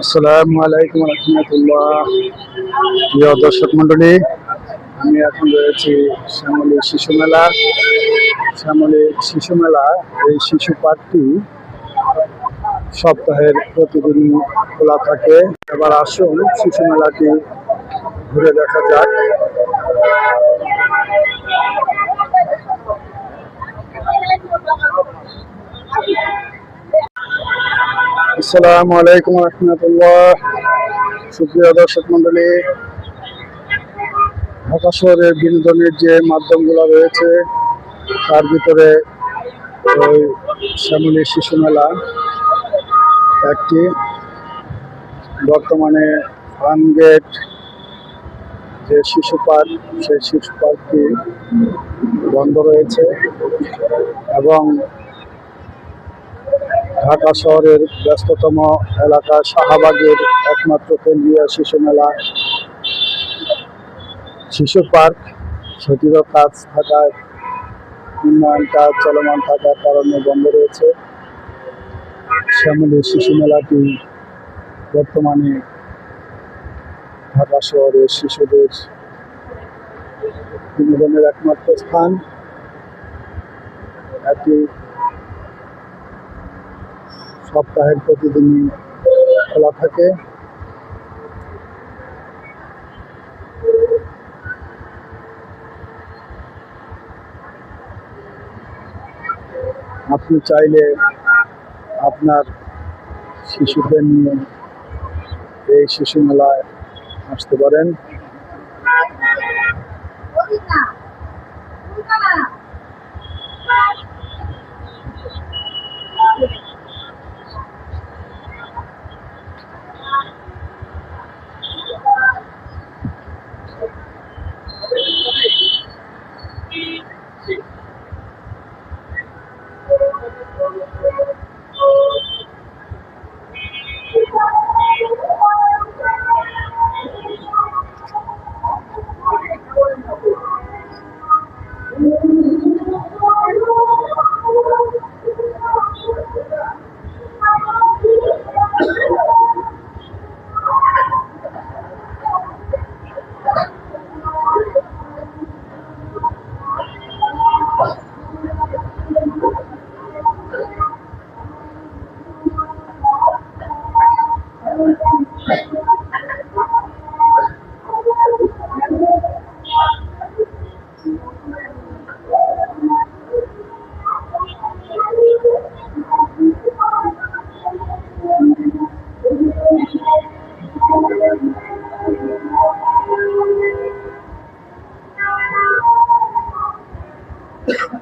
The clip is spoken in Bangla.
আসসালামু আলাইকুম রহমতুল্লাহ। প্রিয় দর্শক মন্ডলী আমি এখন রয়েছি শ্যামলী শিশু মেলা। শ্যামলী শিশু মেলা, এই শিশু পার্কটি সপ্তাহের প্রতিদিন খোলা থাকে। এবার আসুন, শিশু মেলাটি ঘুরে দেখা যাক। আসসালামু আলাইকুম রহমতুল্লাহ। সুপ্রিয় দর্শক মন্ডলী শহরের বিনোদনের যে মাধ্যমগুলো রয়েছে, তার ভিতরে ওই শ্যামলী শিশু মেলা একটি। বর্তমানে ফানগেট যে শিশু পার্ক, সেই শিশু পার্কটি বন্ধ রয়েছে এবং ঢাকা শহরের ব্যস্ততম এলাকা শাহবাগের একমাত্র কেন্দ্রীয় শিশু মেলা, শিশু পার্ক সেটিরও কাজ থাকায় উন্নয়ন কাজ চলমান থাকার কারণে বন্ধ রয়েছে। শ্যামলী শিশু মেলাটি বর্তমানে ঢাকা শহরের শিশুদের বিনোদনের একমাত্র স্থান। এটি সপ্তাহের প্রতিদিনই খোলা থাকে। আপনি চাইলে আপনার শিশুদের নিয়ে এই শিশু মেলায় আসতে পারেন। Yeah.